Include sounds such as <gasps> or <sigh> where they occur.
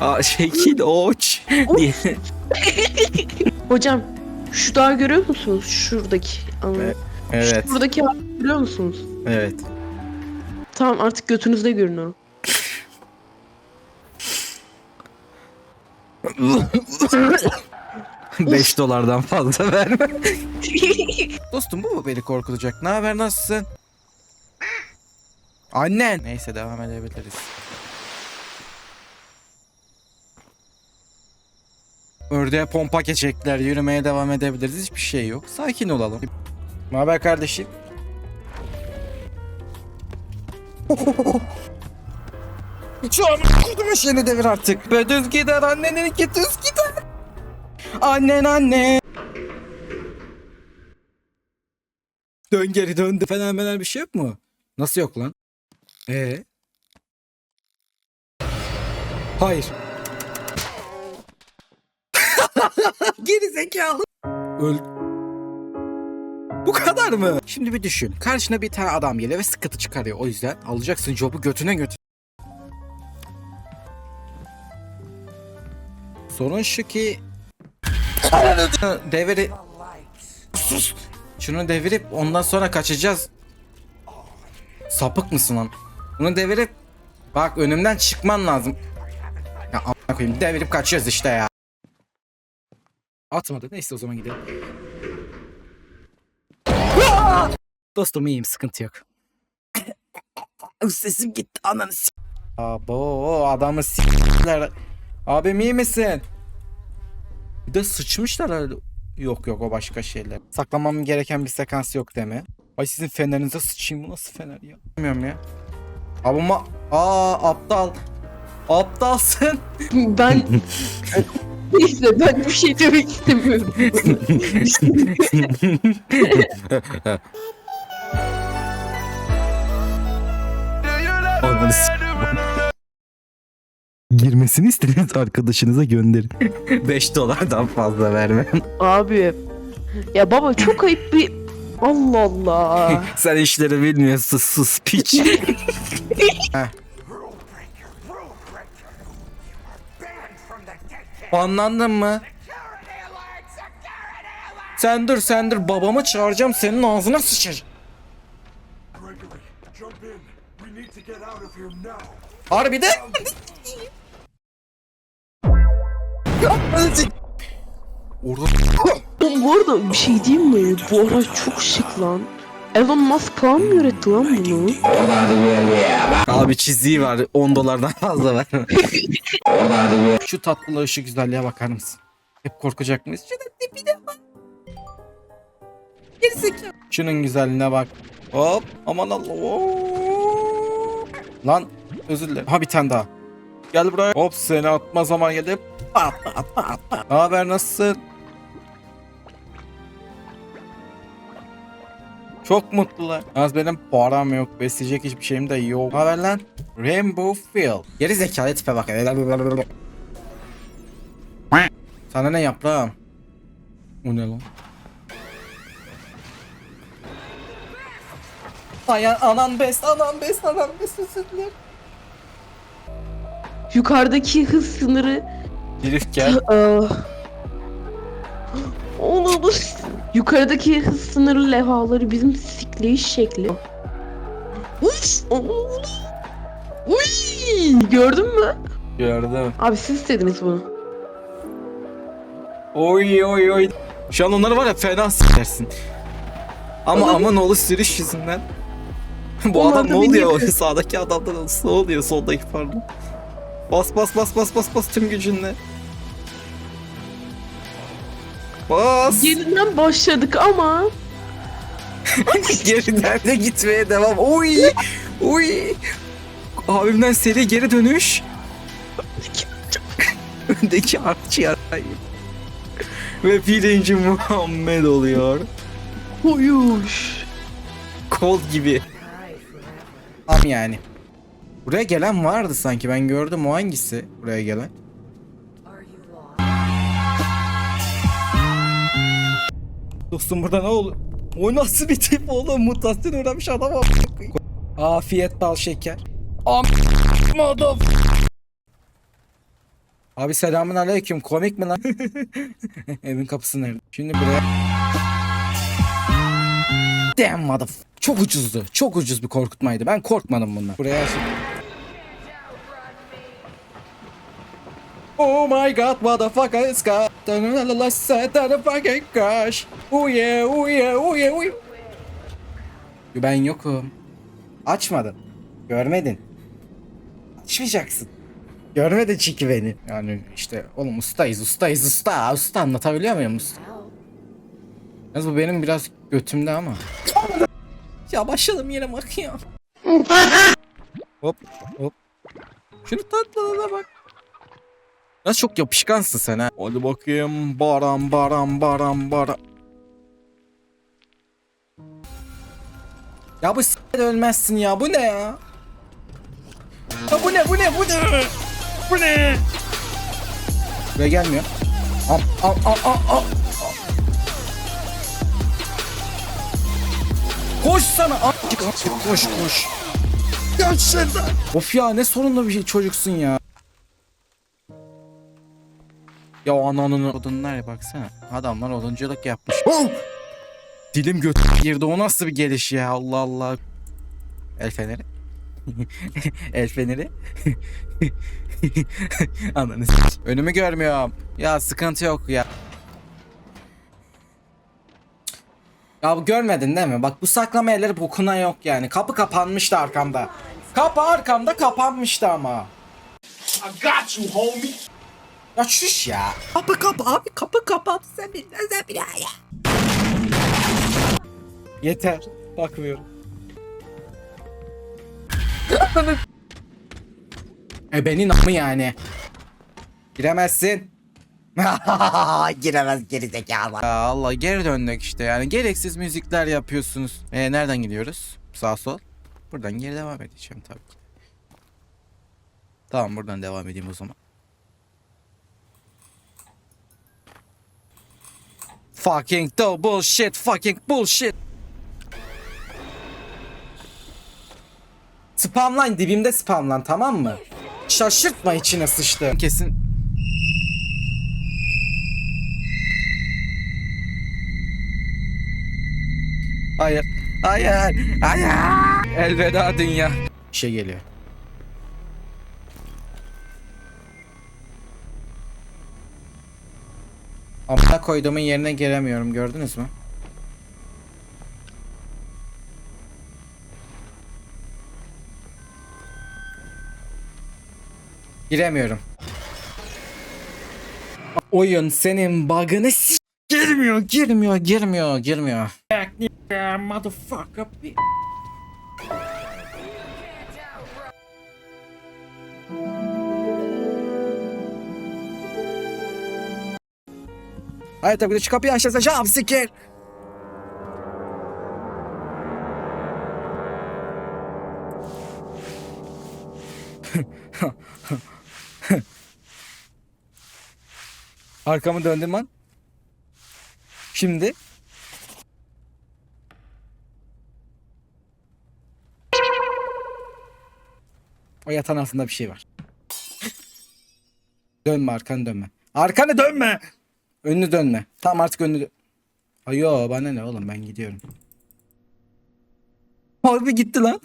Aa, şekil oç diye. Hocam şu dağı görüyor musunuz? Şuradaki. Evet. Evet, Şuradaki dağı görüyor musunuz? evet. Tamam artık götünüzde görünüyor. 5 dolardan fazla verme. Dostum bu mu beni korkutacak? Ne haber nasılsın? Annen. Neyse devam edebiliriz. Ördeğe pompa geçecekler. Yürümeye devam edebiliriz. Hiçbir şey yok. Sakin olalım. Ne haber kardeşim? Şu an kurduğum işini devir artık. Be düz gider annenin iki düz gider. Annen anne. Dön geri döndü. Fenomenal bir şey yok mu? Nasıl yok lan? Ee? Hayır. <laughs> geri zekalı. Öl. Bu kadar mı? Şimdi bir düşün. Karşına bir tane adam geliyor ve sıkıntı çıkarıyor. O yüzden alacaksın jobu götüne götür. Sorun şu ki deviri sus şunu devirip ondan sonra kaçacağız sapık mısın lan bunu devirip bak önümden çıkman lazım ya amına koyayım devirip kaçıyoruz işte ya atmadı neyse o zaman gidelim <laughs> dostum iyiyim sıkıntı yok sesim gitti ananı s- Abo adamı s**ler Abim iyi misin? Bir de sıçmışlar herhalde. Yok yok o başka şeyler. Saklamam gereken bir sekans yok deme. Ay sizin fenerinize sıçayım bu nasıl fener ya? Bilmiyorum ya. Abama aa aptal. Aptalsın. <laughs> Ben... <laughs> Neyse ben bir şey demek istemiyorum. Ananı Girmesini istediğiniz arkadaşınıza gönderin. <laughs> 5 dolardan fazla verme. Abi. Ya baba çok ayıp bir... Allah Allah. Sen işleri bilmiyorsun sus piç. Heh. Anlandın mı? Sen dur sen dur babamı çağıracağım senin ağzına now. Harbiden. Orada Oğlum bu arada bir şey diyeyim mi? Bu araç çok şık lan. Elon Musk falan mı üretti lan bunu? Abi çiziği var 10 dolardan fazla ver. Şu tatlılığa şu güzelliğe bakar mısın? Hep korkacak mıyız? Şunun tipine bak. Gerizekalı. Şunun güzelliğine bak. Hop aman Allah. Lan özür dilerim. Ha bir tane daha. Gel buraya. Hop seni atma zaman atla atla. Ne haber nasılsın? Çok mutlular. Az benim param yok. Besleyecek hiçbir şeyim de yok. Ne haber lan? Rainbow Field. Geri zekalı tipe bak. Sana ne yaprağım? O ne lan? Ay anan best, anan best, anan best özür dilerim. Yukarıdaki hız sınırı... Herif gel. <gasps> Yukarıdaki hız sınırı levhaları bizim sikleyiş şekli. Onu- Uy! Gördün mü? Gördüm. Abi siz istediniz bunu. Oy oy oy. Şu an onları var ya fena s**ersin. Ama Oğlum. ama ne olur sürüş yüzünden. <laughs> Bu Onlar adam da ne beni oluyor? yapıyor. <laughs> Sağdaki adamda da ne oluyor? Soldaki pardon. Bas bas bas bas bas bas tüm gücünle. Bas. Yeniden başladık ama <laughs> Geriden de gitmeye devam. Oy. Oy. Abimden seri geri dönüş. <laughs> Öndeki artçı yarayı. Ve birinci Muhammed oluyor. Huyuş. Kol gibi. Tam yani. Buraya gelen vardı sanki ben gördüm o hangisi buraya gelen? Dostum burada ne olur? O nasıl bir tip oğlum? Mutasyon uğramış adam. Afiyet bal şeker. Am mother Abi selamun aleyküm. Komik mi lan? <laughs> Evin kapısı nerede? Şimdi buraya. Damn mother. Çok ucuzdu. Çok ucuz bir korkutmaydı. Ben korkmadım bundan. Buraya. Oh my god, what the fuck is God? Fucking gosh. Oh yeah, oh yeah, oh yeah, oh yeah. Ben yokum. Açmadın. Görmedin. Açmayacaksın. Görmedi çünkü beni. Yani işte oğlum ustayız ustayız usta. Usta anlatabiliyor muyum usta? Yalnız bu benim biraz götümde ama. ya başladım yine bakıyor. hop hop. Şunu tatlılığına bak. Nasıl çok yapışkansın sen ha. Hadi bakayım. Baram baram baram baram. Ya bu s*** ölmezsin ya. Bu ne ya? Ya bu ne bu ne bu ne? Bu ne? Buraya gelmiyor. Am am am am am. Koş sana. Koş koş. Gel şuradan. Of ya ne sorunlu bir şey çocuksun ya. Ya ananın odunlar ya baksana. Adamlar odunculuk yapmış. Oh! Dilim göt girdi. O nasıl bir geliş ya Allah Allah. El feneri. <laughs> El feneri. <laughs> Ananı Önümü görmüyorum. Ya sıkıntı yok ya. Ya bu görmedin değil mi? Bak bu saklama yerleri bokuna yok yani. Kapı kapanmıştı arkamda. Kapı arkamda kapanmıştı ama. I got you, homie. Ya şuş ya. Kapı kapı abi kapı kapansa bilmez bile ya. Yeter. Bakmıyorum. <laughs> e benim namı yani. Giremezsin. <laughs> Giremez gerizekalı. Ya Allah geri döndük işte yani gereksiz müzikler yapıyorsunuz. E nereden gidiyoruz? Sağ sol. Buradan geri devam edeceğim tabii ki. Tamam buradan devam edeyim o zaman. Fucking double shit, fucking bullshit. Spamlan dibimde spamlan tamam mı? Şaşırtma içine sıçtı. Kesin Hayır. Hayır. Hayır. Elveda dünya. Bir şey geliyor. Amına koyduğumun yerine giremiyorum gördünüz mü? Giremiyorum. Oyun senin bug'ını girmiyor, girmiyor, girmiyor, girmiyor. Yeah, motherfucker. Hayır tabii de şu kapıyı açarsa şap sikir. <laughs> Arkamı döndüm lan. Şimdi O yatağın altında bir şey var. dönme arkanı dönme. Arkanı dönme. Önünü dönme. Tamam artık önünü dön. Bana ne oğlum ben gidiyorum. Harbi gitti lan.